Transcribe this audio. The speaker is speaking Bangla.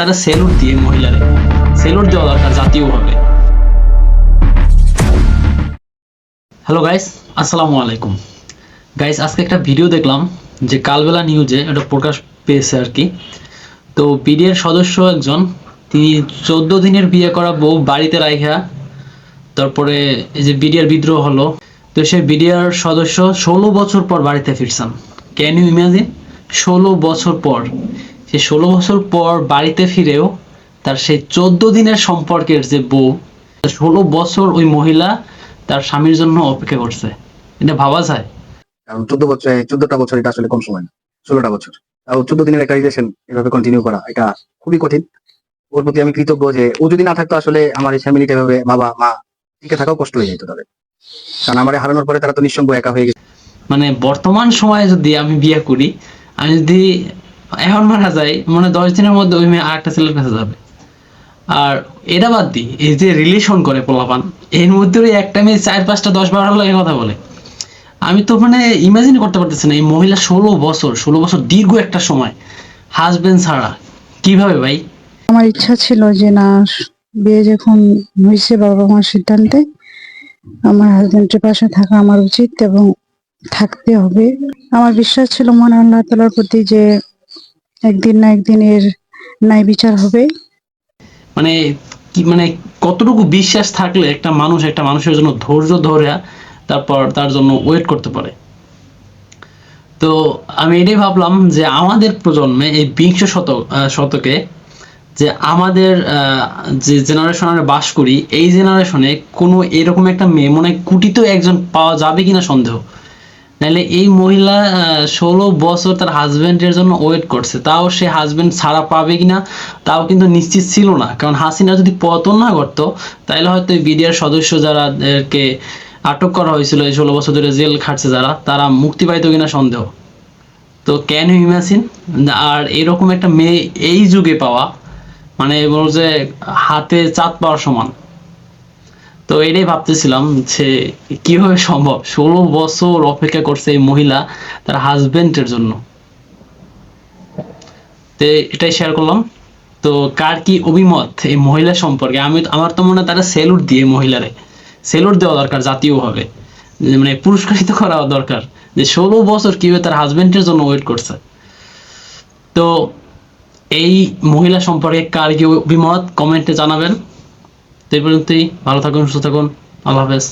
তারা সেলুট দিয়ে সেলুট দেওয়া দরকার জাতীয়ভাবে। হ্যালো গাইস আসসালামু আলাইকুম। গাইস আজকে একটা ভিডিও দেখলাম যে কালবেলা নিউজে এটা প্রকাশ পেয়েছে আর কি। তো বিডিএর সদস্য একজন, তিনি চোদ্দ দিনের বিয়ে করা বউ বাড়িতে রাখা তারপরে এই যে বিডিআর বিদ্রোহ হলো, তো সেই বিডিআর সদস্য ষোলো বছর পর বাড়িতে ফিরছেন। ক্যান ইউ ইমাজিন ষোলো বছর পর। সে ষোলো বছর পর বাড়িতে ফিরেও তার সেই চোদ্দ দিনের সম্পর্কের যে বউ ষোলো বছর ওই মহিলা তার স্বামীর জন্য অপেক্ষা করছে। এটা ভাবা যায়? কারণ চোদ্দ বছর চোদ্দটা বছর এটা আসলে কম সময় না ষোলোটা বছর। তাও চোদ্দ দিনের একটা রিলেশন এভাবে কন্টিনিউ করা এটা খুবই কঠিন। ওর প্রতি আমি কৃতজ্ঞ যে ও যদি না থাকতো আসলে আমার এই ফ্যামিলিটা এভাবে বাবা মা টিকে থাকাও কষ্ট হয়ে যেত তাদের। কারণ আমার হারানোর পরে তারা তো নিঃসঙ্গ একা হয়ে গেছে। মানে বর্তমান সময়ে যদি আমি বিয়ে করি আমি যদি এখন মারা যায় মানে দশ দিনের মধ্যে ওই মেয়ে আরেকটা ছেলের কাছে যাবে। আর এটা বাদ দিই এই যে রিলেশন করে পোলাপান, এর মধ্যে ওই একটা মেয়ে চার, পাঁচটা, দশ, বারো লাগে কথা বলে। আমি তো মানে ইমাজিন করতে পারতেছি না, এই মহিলা ষোলো বছর ষোলো বছর দীর্ঘ একটা সময় হাজবেন্ড ছাড়া, কীভাবে ভাই? আমার ইচ্ছা ছিল যে না, বিয়ে যখন হয়েছে বাবা মার সিদ্ধান্তে, আমার হাজবেন্ডের পাশে থাকা আমার উচিত এবং থাকতে হবে। আমার বিশ্বাস ছিল মনে আল্লাহ তালার প্রতি যে একদিন না একদিন এর ন্যায় বিচার হবে। মানে কি মানে কতটুকু বিশ্বাস থাকলে একটা মানুষ একটা মানুষের জন্য ধৈর্য ধরে তারপর তার জন্য ওয়েট করতে পারে? তো আমি এটাই ভাবলাম যে আমাদের প্রজন্মে এই বিংশ শতক শতকে যে আমাদের যে জেনারেশনে বাস করি, এই জেনারেশনে কোনো এরকম একটা মেয়ে, মনে কুটিতেও একজন পাওয়া যাবে কিনা সন্দেহ। নাহলে এই মহিলা ষোলো বছর তার হাজবেন্ডের জন্য ওয়েট করছে। তাও সে হাজবেন্ড ছাড়া পাবে কিনা, তাও কিন্তু নিশ্চিত ছিল না। কারণ হাসিনা যদি পতন না করতো তাহলে হয়তো এই বিডিআর সদস্য যারা, এদেরকে আটক করা হয়েছিল এই ষোলো বছর ধরে জেল খাটছে যারা, তারা মুক্তি পাইতো কিনা সন্দেহ। তো ক্যান ইউ ইমাজিন আর এরকম একটা মেয়ে এই যুগে পাওয়া মানে বলব যে হাতে চাঁদ পাওয়ার সমান। তো এটাই ভাবতেছিলাম যে কীভাবে সম্ভব? ষোলো বছর অপেক্ষা করছে এই মহিলা তার হাজবেন্ডের জন্য। তো এটাই শেয়ার করলাম। তো কার কি অভিমত এই মহিলা সম্পর্কে? আমি আমার তো মনে হয় তারা সেলুট দিয়ে মহিলারে। সেলুট দেওয়া দরকার জাতীয়ভাবে। মানে পুরস্কারিত করা দরকার। যে ষোলো বছর কীভাবে তার হাজবেন্ডের জন্য ওয়েট করছে। তো এই মহিলা সম্পর্কে কার কি অভিমত? কমেন্টে জানাবেন। তো এই পর্যন্তই ভালো থাকুন সুস্থ থাকুন। আল্লাহ হাফেজ।